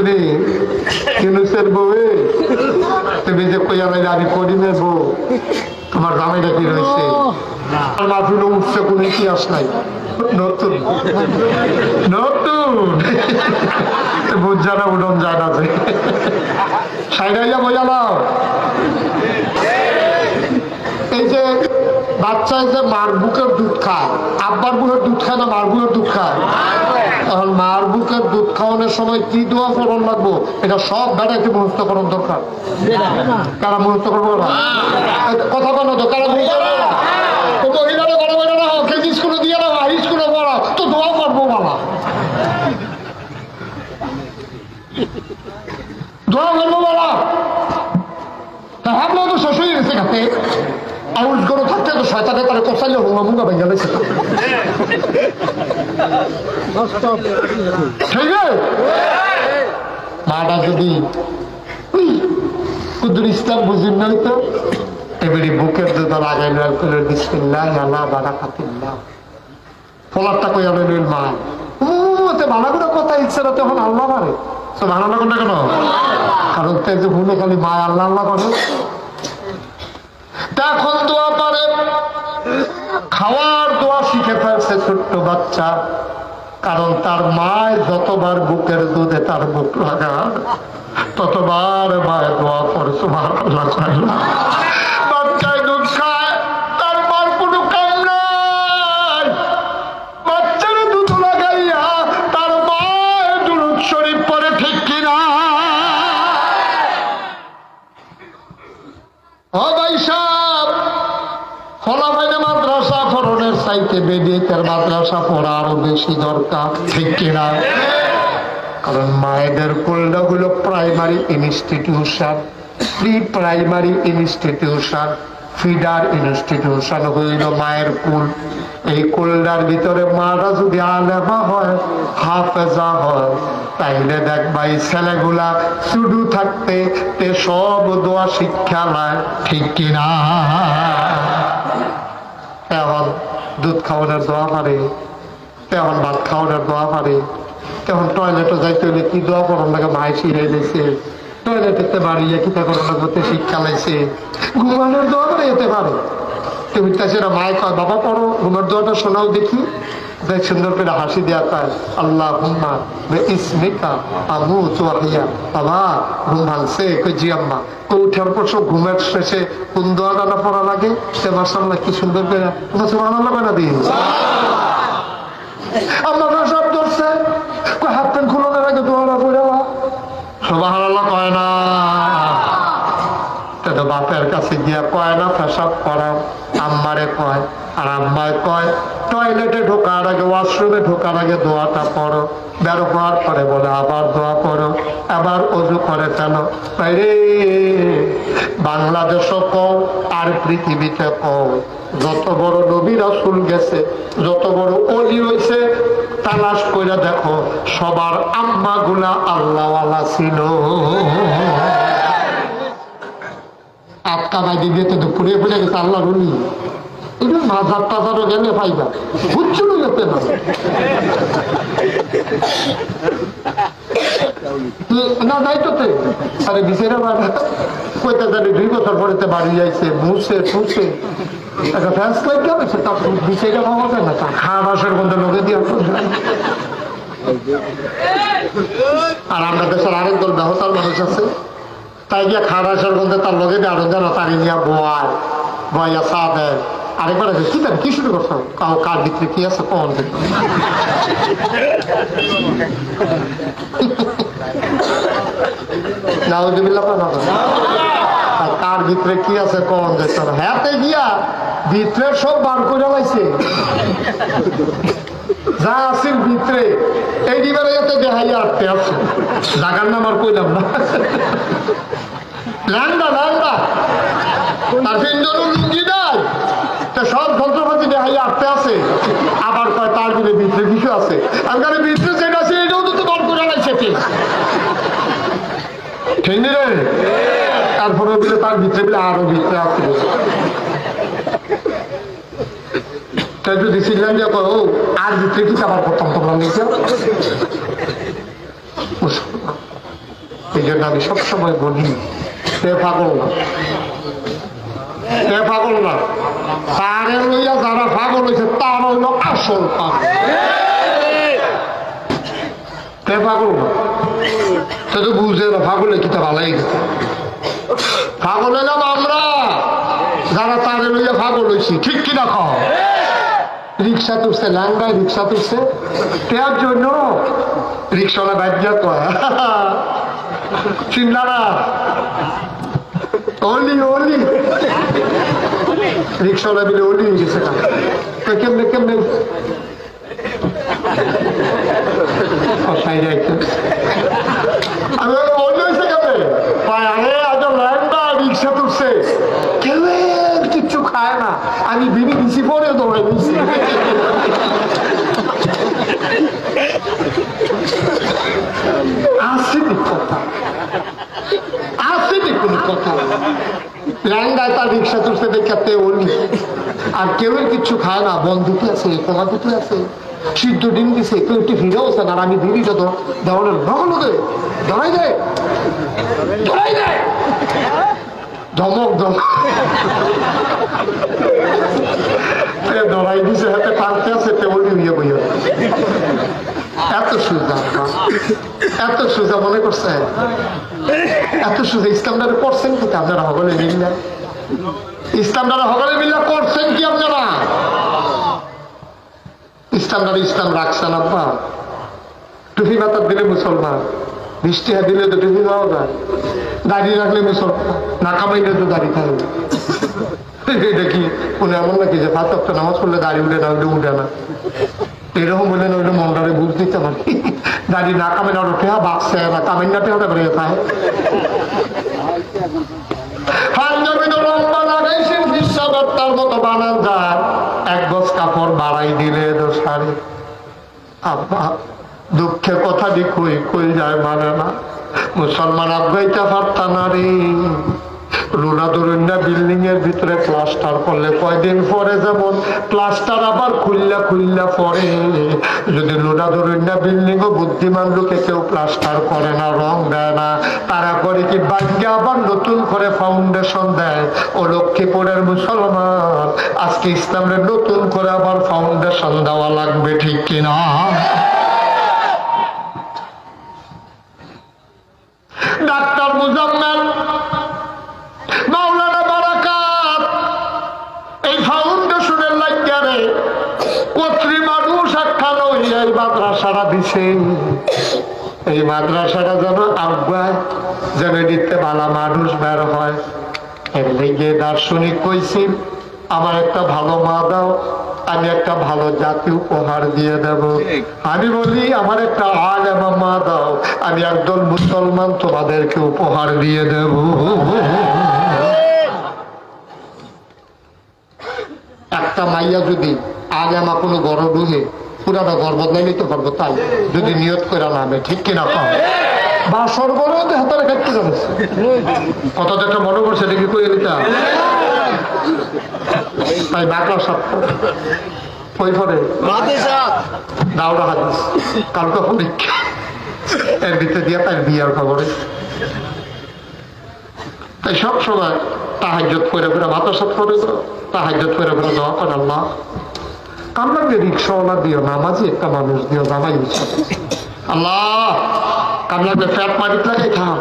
তুমি ইউনুসের বউয়ে? তুমি যে কইয়া লাইলে আমি করিমের বউ তোমার জামাইটা কি রয়েছে? মাফিল উঠছে কোনো ইতিহাস নাই। নতুন। নতুন? বুঝ জানা উডন যায় না যে। সাইডাইয়া নাও। এই যে বাচ্চায় যে মার বুকের দুধ খায়, আব্বার বুকের দুধ খায় না মার বুকের দুধ খায়? এখন মার বুকের দুধ খাওয়ানোর সময় কি দোয়া ফলন লাগবো? এটা সব বেড়াইতে মুহূর্ত করার দরকার। কারা মুহূর্ত করব না কথা বলো তো, কারা মুহূর্ত মহিলারা না দিয়ে করব বলা দোয়া করব বলা তা ভাবলো তো শেষ হয়ে গেছে। আউস গরু থাকতে তো শয়তানে তারা কষাইলে হুঙ্গা মুঙ্গা ভেঙে গেছে। মাটা যদি কুদুর ইসলাম বুঝিন নাই তো, এবারে বুকের দুধ লাগাই নেওয়ার করে বিসমিল্লাহ আল্লাহ বাড়া খাতিল্লাহ ফলারটা কই আনে নিল মা? তে ভালো করে কথা ইচ্ছে না তখন আল্লাহ মারে তো ভালো না কেন? কারণ তে যে ভুলে খালি মা আল্লাহ আল্লাহ করে তখন দোয়া পারে। খাওয়ার দোয়া শিখে ফেলছে ছোট্ট বাচ্চা। কারণ তার মায় যতবার বুকের দুধে তার বুক লাগা ততবার মায়ের দোয়া করে তোমার আল্লাহ চাইতে মাদ্রাসা পড়া আরও বেশি দরকার, ঠিক কিনা? কারণ মায়েদের কোলডাগুলো primary institution pre primary institution feeder institution হইল মায়ের কুল। এই কুলডার ভিতরে মারা যদি আলেমা হয়, হাফেজা হয়, তাইলে দেখ ভাই, ছেলেগুলা শুধু থাকতে তে সব দোয়া শিক্ষা নেয় ঠিক কিনা? দুধ খাওয়ানোর দোয়া পারে, তেমন ভাত খাওয়ানোর দোয়া পারে। তেমন টয়লেটে যাইতে হলে কি দোয়া করার লাগে ভাই শিখাই দিয়েছে। টয়লেটেতে বাড়িয়ে কিতা করার লাগবে শিক্ষা লাইছে। ঘুমানোর দোয়া পারে এতে পারে। তুমি তা সেটা মায় কয়, বাবা, পড়ো। ঘুমার দোয়াটা শোনাও দেখি। দেখ সুন্দর করে হাসি দেওয়া পায় আল্লাহ হুম্মা ইসমিকা আমু বাবা ঘুম ভাঙছে কই জি আম্মা তো উঠার পর সব ঘুমের শেষে কোন দোয়াটা না পড়া লাগে সে মাসাল্লাহ কি সুন্দর করে সুবহানাল্লাহ বানা দিন আল্লাহ সব ধরছে। হাত প্যান্ট খুলানোর আগে দোয়াটা পড়ে সুবহানাল্লাহ কয় না। বাপের কাছে গিয়া কয়, না পেশাব করাও আম্মারে কয়, আর আম্মায় কয়, টয়লেটে ঢোকার আগে, ওয়াশরুমে ঢোকার আগে দোয়াটা পড়ো। বেরো হওয়ার পরে বলে, আবার দোয়া করো আবার অজু করে ফেলো। রে, বাংলাদেশও কও, আর পৃথিবীতে কও, যত বড় নবী রাসুল গেছে, যত বড় অলি হয়েছে তালাশ করে দেখো, সবার আম্মা গুলা আল্লাহওয়ালা ছিল। আটকা বাইদি দিয়ে তো পুড়ে ফুলে গেছে আল্লাহ রুলি না একটা মধ্যে লোকে দিয়ে আর আমরা দেশের আরেক দল ব্যবসার মানুষ আছে। তাই গিয়া খাওয়া সর বলতে তার লগে আরও যেন তারি নিয়ে বোয়ায় বয়া চা দেয় আরেকবার আছে, কি দেন, কি শুরু করছ? কাউ কার ভিতরে কি আছে, কোন দেখো নাউজুবিল্লাহ কার ভিতরে কি আছে কখন দেখছ হ্যাঁ গিয়া ভিতরে সব বার করে লাইছে। যা আছেন ভিতরে। এই যাতে দেখাইয়া আটতে আছে। জাগার নাম আর কইলাম না। তার নাই। সব আছে। আবার তার ভিতরে আছে। আর আছে এটাও তো ঠিক রে। তারপরে তার ভিতরে বলে আরও ভিতরে আছে। তাই যদি সিলেন যে করো আর ভিতরে কি আবার প্রথম তোমরা নিচে এই জন্য আমি সবসময় বলি সে পাগল না। সে পাগল না। তারে লইয়া যারা পাগল হয়েছে তারা হইল আসল পাগল। সে পাগল না। সে তো বুঝে না, পাগলে কিতা ভালাই গেছে। পাগল হইলাম আমরা যারা তারে লইয়া পাগল হয়েছি ঠিক কিনা খাও রিক্সা তুলছে লাঙ্গায় রিক্সা তুলছে। তেয়ার জন্য রিক্সাওয়ালা কয়। চিনলা না? ওলি ওলি রিক্সাওয়ালা বিলে ওলি হয়ে গেছে কেমনে কেমনে? আমি ওলি হয়েছে কেমনে? আরে, আজ ল্যান্ডা রিক্সা তুলছে। কেউ খায় না। আমি বিড়ি দিছি পরে দৌড়ে দিছি আসেনি কথা। আসেনি কোনো কথা তার রিক্সা তুলছে দেখাতে ওলি আর কেউ কিচ্ছু খায় না। বন্ধুটি আছে তোমার দুটি আছে, সিদ্ধ ডিম দিছে, কেউ একটু ফিরেও না। আর আমি দিদিটা তো দেওয়ালের নগল দে ধরাই দে। ধরাই দে। ধমক ধমক। দিছে, হাতে টানতে আছে তেমনি নিয়ে বইয়া এত সুজা মনে করছে? এত সুজা ইসলামদারে করছেন কি আপনারা হগলে মিল্লা ইসলামদারা হগলে মিল্লা করছেন কি আপনারা? ইসলামদার ইসলাম রাখছেন, আব্বা। টুপি মাতার দিলে মুসলমান। বৃষ্টি হ্যাঁ দিলে তো টুপি পাওয়া যায়। দাড়ি রাখলে মুসলমান না কামাইলে তো দাঁড়িয়ে থাকবে এটা কি উনি এমন নাকি যে পাঁচ নামাজ পড়লে দাড়ি উঠে না উঠে উঠে না? এরকম বলে নইলে মন্ডলে বুঝ দিতে পারি দাড়ি না কামে না উঠে বাঁচছে না কামেন না টেহাতে পারে খায় পাঞ্জাবি তো লম্বা লাগাইছেন মতো বানান যায় এক গজ কাপড় বাড়াই দিলে দোষারে আব্বা। দুঃখের কথা দি কই কই যায় মানে না। মুসলমান আব্বাইতে পারতা না রে। বিল্ডিং এর ভিতরে প্লাস্টার করলে কয়দিন পরে যেমন প্লাস্টার আবার খুললা খুললা পরে। যদি বিল্ডিং ও বুদ্ধিমান লোকে কেউ প্লাস্টার করে না, রং দেয় না, তারা করে কি বাক্যে আবার নতুন করে ফাউন্ডেশন দেয়? ও লক্ষ্মীপুরের মুসলমান, আজকে ইসলামের নতুন করে আবার ফাউন্ডেশন দেওয়া লাগবে ঠিক কিনা? মাদ্রাসাটা দিছে। এই মাদ্রাসাটা যেন আগুয়ায় যেন দিতে ভালো মানুষ বের হয়। এর লেগে দার্শনিক কইছি আমার একটা ভালো মা দাও আমি একটা ভালো জাতি উপহার দিয়ে দেব। আমি বলি আমার একটা আল এবং মা দাও আমি একদল মুসলমান তোমাদেরকে উপহার দিয়ে দেব। একটা মাইয়া যদি আগে আমার কোনো গড় ডুহে পুরাটা ঘর বদলাই নিতে পারব তাই। যদি নিয়ত করে নামে ঠিক কিনা কম বাসর গড়ে হাতারে খাইতে কত একটা মনে করছে দেখি কই নিতা তাই সব ওই পরে হাদিস। কালকে পরীক্ষা এর ভিতরে দিয়ে তার বিয়ার খবরে। তাই সব সময় তাহাজ্জত করে করে করে তাহাজ্জত করে করে দোয়া করে আল্লাহ। দিয়ে রিক্সাওয়ালা দিও, নামাজি একটা মানুষ দিও ইচ্ছা আল্লাহ কাম লাগলে ফ্যাট মারিত লাগে খাও।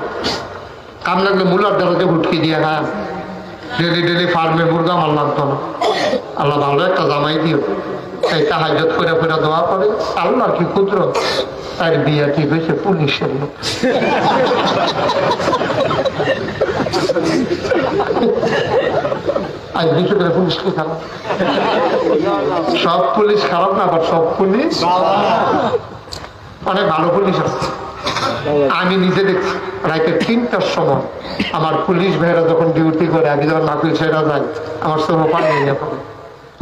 কাম লাগলে মুলার দরজে উঠকি দিয়ে খায় ডেলি ডেলি ফার্মে মুরগা মাল লাগতো না আল্লাহ ভালো একটা জামাই দিও। এই তাহাজত করে করে দোয়া করে। আল্লাহ কি ক্ষুদ্র তার বিয়ে ঠিক হয়েছে? পুলিশের লোক। আজ বিশ্ব করে পুলিশ কি খারাপ? সব পুলিশ খারাপ না, আবার সব পুলিশ? অনেক ভালো পুলিশ আছে। আমি নিজে দেখছি, রাইতে তিনটার সময় আমার পুলিশ ভাইয়েরা যখন ডিউটি করে আমি যখন মাকুল ছেড়া যাই আমার সব পানি নিয়ে পড়ে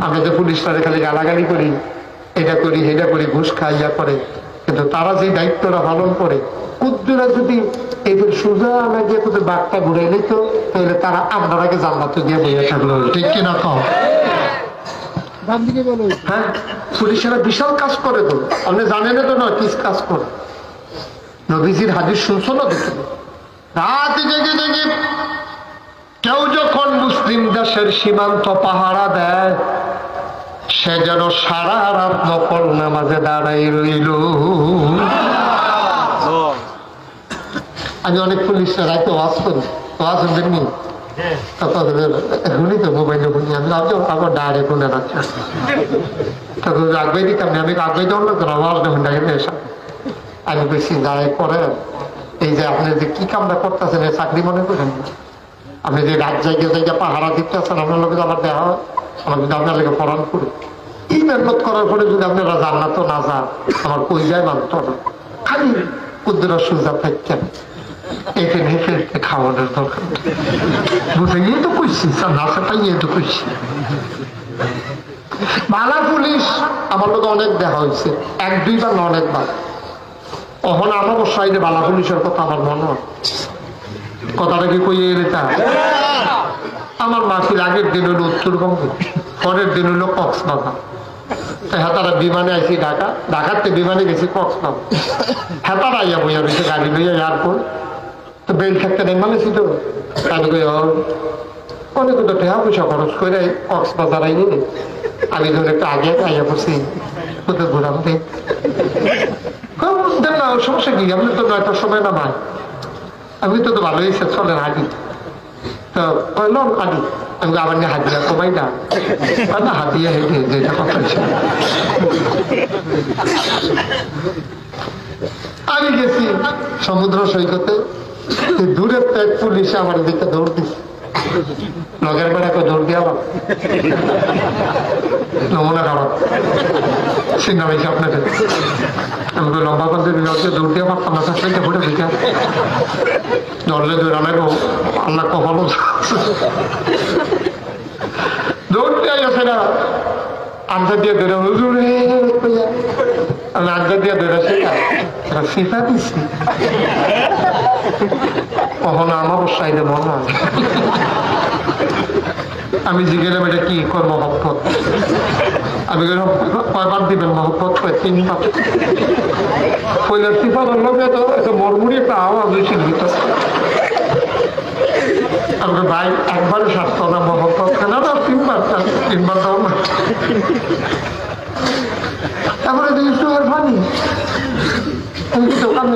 আমরা যে পুলিশরা খালি গালাগালি করি, এটা করি এটা করি, ঘুষ খাইয়া করে কিন্তু তারা যে দায়িত্বটা পালন করে কুদ্দুরা যদি এদের সোজা না গিয়ে তোদের বাঘটা ঘুরে নিত তাহলে তারা আপনারাকে জান্নাতে দিয়ে বইয়া থাকল। ঠিক কিনা কম হ্যাঁ পুলিশেরা বিশাল কাজ করে তো। আপনি জানেন তো না কি কাজ করে? নবীজির হাজির শুনছো না দেখি? রাত জেগে জেগে কেউ যখন মুসলিম দেশের সীমান্ত পাহারা দেয় সে যেন সারা রাত নকল নামাজে দাঁড়াই রইল। আমি অনেক পুলিশের রাইতে ওয়াজ করি ওয়াজ শুনবেননি শুনি তো মোবাইলে শুনি আমি ভাবছি আবার ডাইরে শুনে রাখছি। তখন আগে দিতাম না আমি আগে যাও না তোর আওয়াজ দেখুন ডাইরে আমি বেশি দাঁড়াই করে এই যে আপনি যে কি কামটা করতেছেন এই চাকরি মনে করেন আপনি যে রাত জায়গায় জায়গায় পাহারা দিতেছেন আপনার লোকের আমার দেওয়া হয়। আমার কিন্তু আপনার পড়ান করে। এই মেহনত করার পরে যদি আপনারা জান্নাত না যান আমার কই যায় মানত না খালি কুদ্দুরা থাকতেন হেঁটে খাওয়ানোর দরকার তো তো পুলিশ আমার লোক অনেক দেখা হয়েছে এক দুইবার না অনেকবার আমার বালা পুলিশের কথা আমার কথাটা কি কই এলে তা আমার মাসির আগের দিন হলো উত্তরবঙ্গে পরের দিন হলো কক্সবাজার হ্যাঁ তারা বিমানে আইসি ঢাকা ঢাকাতে বিমানে গেছি কক্সবাজার হ্যাঁ তারা আইয়া বইয়া রয়েছে গাড়ি লইয়া এয়ারপোর্ট তো বেল থাকতে নেই মানে ছিল আমি কই অনেক টাকা পয়সা খরচ করে কক্সবাজার আইনি আমি ধরে একটু আগে আইয়া বসি কোথায় ঘুরাম না সমস্যা কি? তো সময় আমি তো চলেন তো আমি নিয়ে হাজিরা কমাই না। আর না হেঁটে যেটা কথা আমি গেছি সমুদ্র সৈকতে। দূরের তো এক পুলিশ আমার দিকে দৌড় দিচ্ছে লগের বেড়াকে দৌড় দিয়ে আবার? নমুনা খারাপ চিন্তা পাইছি আপনাদের। আমি লম্বা করতে বিভাগে দৌড় দিয়ে পারতাম না সাথে ফুটে দিকে ধরলে দৌড়ালে আল্লাহ কখনো দৌড়তে গেছে না। দিয়ে ধরে হুজুরে আমি আনসার দিয়ে ধরে শেখা সিফা দিচ্ছি কখনো আমার সাইডে মনে হয়। আমি জিজ্ঞেলাম এটা কি কর মহব্বত? আমি কয়বার দিবেন মহব্বত? কয়, তিনবার। কইলার সিফা বলল তো একটা মরমুড়ি একটা আওয়াজ হয়েছিল ভিতর। আমাকে ভাই, একবারে স্বাস্থ্য না মহব্বত না না, তিনবার তিনবার দাও না। তারপরে দেখি, সুগার আমি দোকান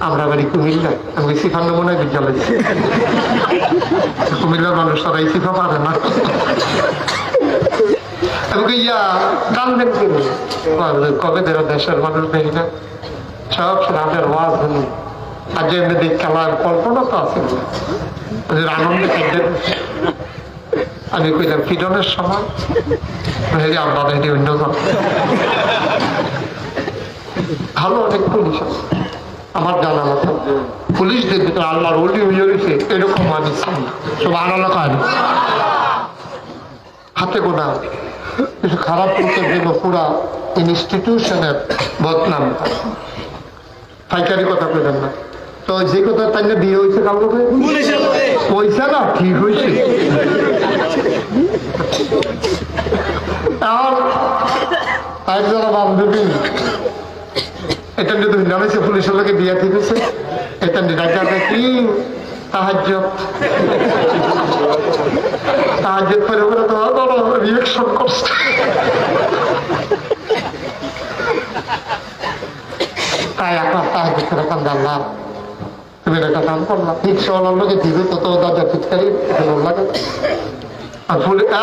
আমরা বাড়ি কুমিল্লা। আমি সিফার নমুনায় বিদ্যালয়। কুমিল্লার মানুষ তারা এই সিফা পারে না। কবে- ধরে দেশের মানুষ দেখি না। সব রাতের ওয়াজ আর এমনি খেলার কল্পনা তো আছে। আনন্দে আমি কইলাম ফিডনের সময়। হেরি অন্য জন। ভালো অনেক পুলিশ। আমার জানা মতো পুলিশদের ভিতরে আল্লাহর ওলি হয়ে গেছে এরকম মানুষ সব আনালো কাজ হাতে গোনা। কিছু খারাপ করতে জন্য পুরা ইনস্টিটিউশনের বদনাম। পাইকারি কথা কইলেন না। তো যে কথা তাই না বিয়ে হয়েছে কাউকে পয়সা না, ঠিক হয়েছে। আর একজন বান্ধবী। এটা নিয়ে তুমি জানাইছে পুলিশের লোকে বিয়া দিতেছে এটা নিয়ে ডাক্তার কি সাহায্য সাহায্য করে করে তোমার বড় রিয়েকশন তাই এখন সাহায্য করে কান্দা তুমি একটা কাম করলাম ঠিক সবার লোকে দিবে তো তো দাদা ফিটকারি লাগে। আর ফুলে তা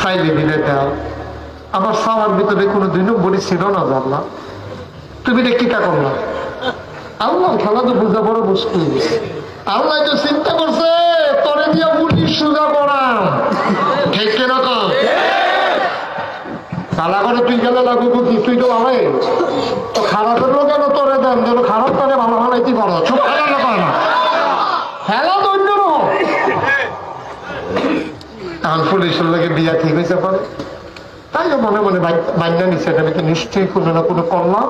চাইলে দিলে দাও আমার সামার ভিতরে কোনো দুই নম্বরই ছিল না জানলাম তুমি রে কিটা করলাম আল্লাহ খেলা তো বুঝতে বড় মুশকিল আল্লাহ তো চিন্তা করছে, তোরে দিয়া মুরগি সুগা পড়াম ঠিক তো? তালা করে তুই গেলে লাগবো কি তুই তো ভালো তো খারাপের লোক কেন তোরে দেন? যেন খারাপ করে ভালো ভালাইতে পারো। চুপ খেলা না। খেলা তো অন্য রকম। এখন পুলিশের লোকে বিয়া ঠিক হয়েছে পরে। তাই মনে মনে বান্যা নিচ্ছে এটা নাকি নিশ্চয়ই কোনো না কোনো কল্যাণ?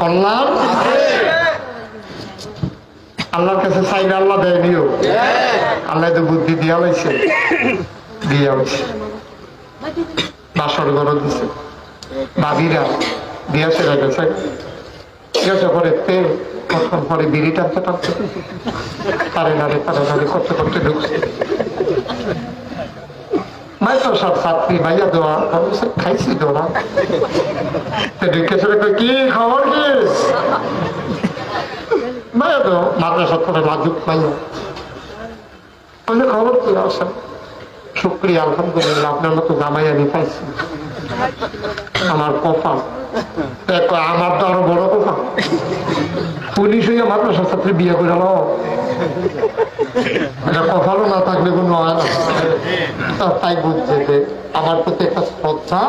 কল্যাণ? আল্লাহর কাছে চাইলে আল্লাহ দেয়নিও। আল্লাহ তো বুদ্ধি দিয়া লাইছে। দিয়া হয়েছে বাসর ঘর দিছে। বাবিরা দিয়া সেরা গেছে। গেছে পরে তে কতক্ষণ পরে বিড়ি টানতে টানতে তারে নারে তারে নারে করতে করতে ঢুকছে। ছাত্রী ভাইয়া দেওয়া। আমি খাইছি দেওয়া কি খবর কি মাইয়া তো মাদ্রাসা করে লাজুক মাইয়া বলছে খবর কি আসেন শুক্রিয়া, আলহামদুলিল্লাহ, আপনার মতো জামাই আমি পাইছি। আমার কপাল আমার তো আরও বড় কপাল পুলিশ হইয়া মাদ্রাসা ছাত্রী বিয়ে করে এটা না থাকলে কোনো হয় না। তাই বুঝছে যে আমার প্রতি একটা শ্রদ্ধা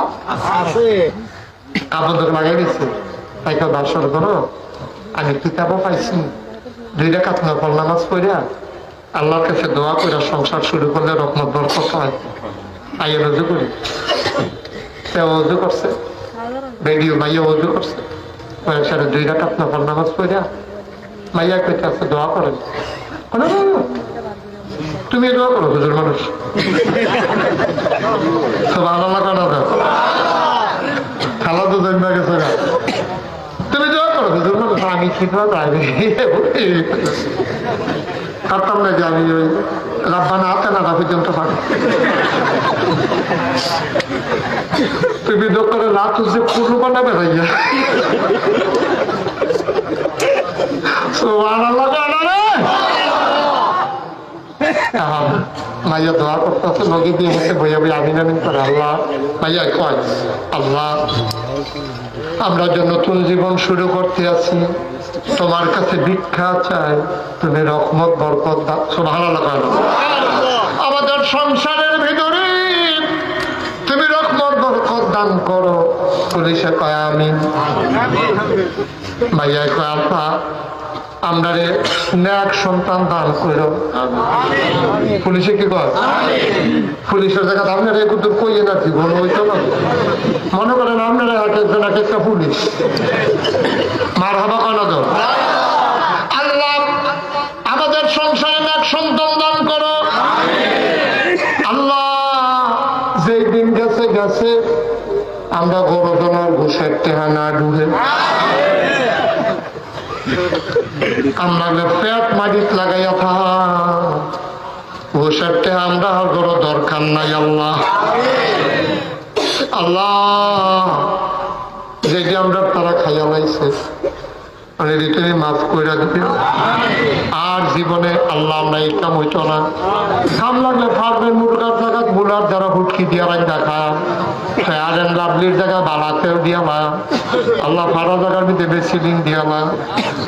আমাদের লাগাই দিচ্ছে তাই কেউ দর্শন করো। আমি কিতাবও পাইছি। দুই রেখা নকল নামাজ পড়িয়া আল্লাহর কাছে দোয়া করে সংসার শুরু করলে রহমত বরকত হয়। আইয়ে রজু করি। সে অজু করছে। মাইয়া অজু করছে। দুই রেখা নকল নামাজ পড়িয়া মাইয়া কইতে দোয়া করেন বলে, "না, না, তুমি দোয়া করো হুজুর মানুষ। খালা তো গেছে তুমি দোয়া করো হুজুর মানুষ। আমি কি দোয়া যাইবে পারতাম না যে আমি ওই রাব্বানা হাতে না পর্যন্ত পারি। তুমি দোকানে না তুলছে পুরো বানাবে সুবহানাল্লাহ কানা রে আহা, মাইয়া দোয়া করতেছে নদী দিয়ে হেসে বইয়া বই করে, আল্লাহ, মাইয়া, কয়? আল্লাহ, আমরা যে নতুন জীবন শুরু করতে আছি, তোমার কাছে ভিক্ষা চাই, তুমি রহমত, বরকত দাও। ভালো লাগাল আমাদের সংসারের ভিতরে তুমি রকমত বরকত দান করো। পুলিশে কয় আমি মাইয়া কয় আল্লাহ আমরা ন্যাক সন্তান দান করো পুলিশে কি কয়? পুলিশের জায়গা আপনারা একটু কইয়ে না জীবন হইতো না। মনে করেন আপনারা এক একজন এক একটা পুলিশ। মার হবা কেন তো? আল্লাহ আমাদের সংসারে ন্যাক সন্তান দান করো। আল্লাহ যেই দিন গেছে গেছে আমরা বড় জনের ঘুষের টেহানা ডুবে। আমরা পেট মাটিত লাগাইয়া থাকা। ঘুষেরটে আমরা আর বড় দরকার নাই, আল্লাহ। আল্লাহ, যেটি আমরা তারা খাইয়া লাইছে। মানে তুমি মাফ করে দিবে আর জীবনে আল্লাহ আমরা এই কাম হইতো না। কাম লাগলে মুরগার হুটকি রাখ দেখা ফেয়ার লাভলির বাড়াতেও দিয়ালা আল্লাহ জায়গার ভিতরে বেসিলিং দিয়ালা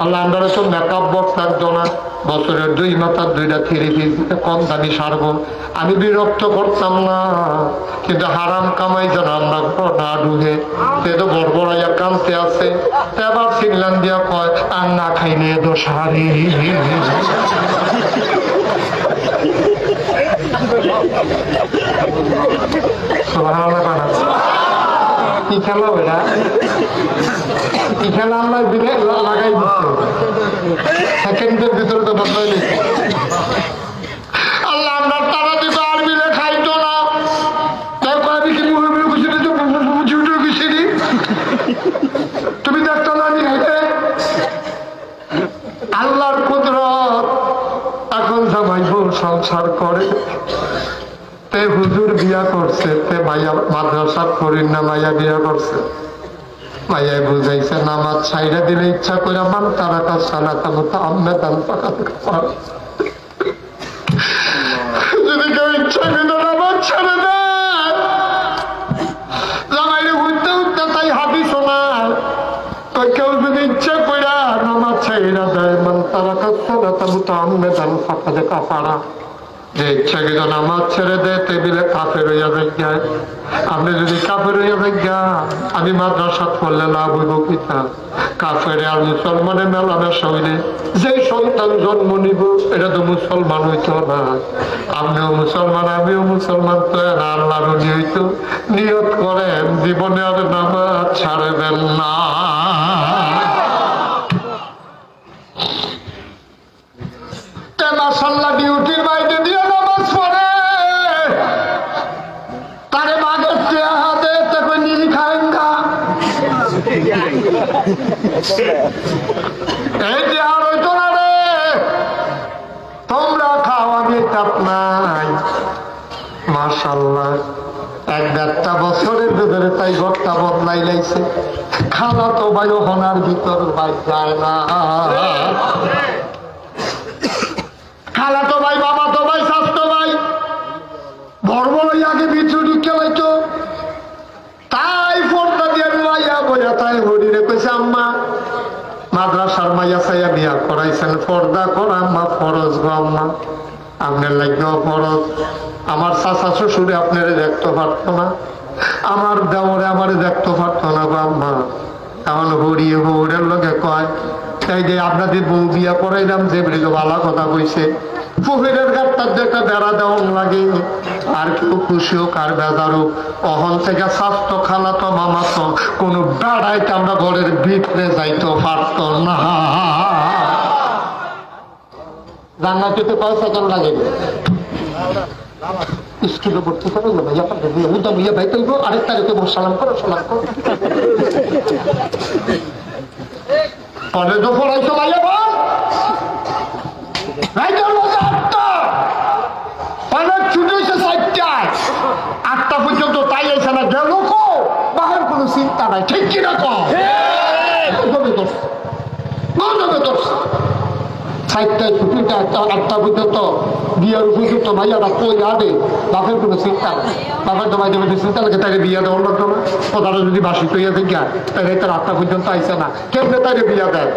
আল্লাহ তো মেকআপ বক্স থাকতো না। বছরের দুই মাথার দুইটা কম দামি সারবো। আমি বিরক্ত করতাম না। কিন্তু হারাম কামাই যেন আমরা না ডুবে সে তো বড় বড় কানতে আছে। তে আবার সিগলান দিয়া কয়, আর না খাইলে দোষারি কি খেলা ওটা কি খেলা আমরা লাগাই দিচ্ছে সেকেন্ডের ভিতরে তো বদলাই সংসার করে। তে হুজুর বিয়া করছে, তে মাইয়া মাদ্রাসা করিন না মাইয়া বিয়া করছে। মাইয়াই বুঝাইছে, নামাজ ছাইরা দিলে ইচ্ছা করে মান তারা কাজ সালাতা মতো আম্মে দান যদি কেউ ইচ্ছা করে নামাজ ছেড়ে না ইচ্ছা করে নামাজ ছাইরা দেয়, মান তারা কাজ সালাতা মতো আম্মে দান যে ইচ্ছা কিন্তু নামাজ ছেড়ে দেয় টেবিলে কাফের হইয়া যায় আপনি যদি কাফের হইয়া যায় আমি মাদ্রাসা পড়লে লাভ হইব কিতা কাফের আর মুসলমানের মেলামের সঙ্গে যে সন্তান জন্ম নিব, এটা তো মুসলমান হইতো না। আপনিও মুসলমান, আমিও মুসলমান, তো এরা আল্লাহর হইতো। নিয়ত করেন, জীবনে আর নামাজ ছাড়বেন না। ডিউটির এই যে আর রে, তোমরা খাও, আমি তাপ নাই। মাশাল্লাহ, এক বছরের ভেতরে তাই ঘরটা বদলাই লাইছে। খানা তো বায়ু হনার ভিতর বাই যায় না। খালা তো ভাই, বাবা তো ভাই, স্বাস্থ্য ভাই। বড় আগে বিছু ঢুকে লাইতো তাই ফোনটা দিয়ে বইয়া তাই হরিরে কইছে, আম্মা, মাদ্রাসার মাইয়া সাইয়া বিয়া করাইছেন, পর্দা করা আম্মা, ফরজ গো আম্মা, আপনার লাগবেও ফরজ। আমার চাচা শ্বশুরে আপনারে দেখতে পারতো না, আমার দেওরে আমারে দেখতে পারতো না গো আম্মা। এখন হরিয়ে হৌরের লগে কয় তাই যে আপনাদের বউ বিয়া করাইলাম, যে বেড়ে ভালো কথা কইছে গাড়টার যে একটা বেড়া দেওয়ান লাগে। আর কেউ খুশি হোক, আর বেজার অহন থেকে স্বাস্থ্য খালাতো মামাতো কোনো বেড়াইতে আমরা ঘরের ভিতরে যাইতে পারতো না। রান্নাতে তো কয় সেকেন্ড লাগে? স্কুলে ভর্তি করে না ভাইয়া পারবে উদা ভাইয়া ভাই তৈব আরেক তারিখে মোর সালাম করো সালাম করো। কলেজও পড়াইছো ভাইয়া বল আটটা পর্যন্ত তাই এসে না গেল বাহার কোনো চিন্তা নাই। ঠিক কিনা কম চারটায় একটা আটটা পর্যন্ত বিয়ের উপযুক্ত ভাইয়াটা কই আবে বাপের কোনো চিন্তা বাপের তো ভাই দেবে চিন্তা লাগে তাই বিয়ে দেওয়ার লাগতো না ওটারা যদি বাসি তৈয়া থেকে তাই তার আটটা পর্যন্ত আইসে না। কেমনে তাই বিয়া দেয়?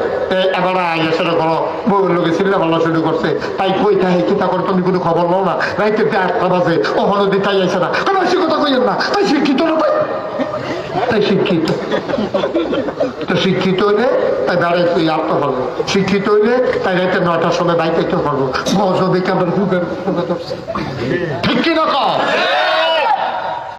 এবার আইয়া সেটা করো বউর লোকে চিল্লা ভালো শুরু করছে। তাই কই তাই কিতা করে, তুমি কোনো খবর নাও না। রাইতে আটটা বাজে ওখানে দি তাই আইসে না সে কথা কইয়েন না। তাই শিক্ষিত না তাই শিক্ষিত। তো শিক্ষিত হইলে তাই বেড়াইতে তুই হলো শিক্ষিত হইলে তাই রাতে সময় বাইক হলো মজবে কেমন ঠিক কি না কও?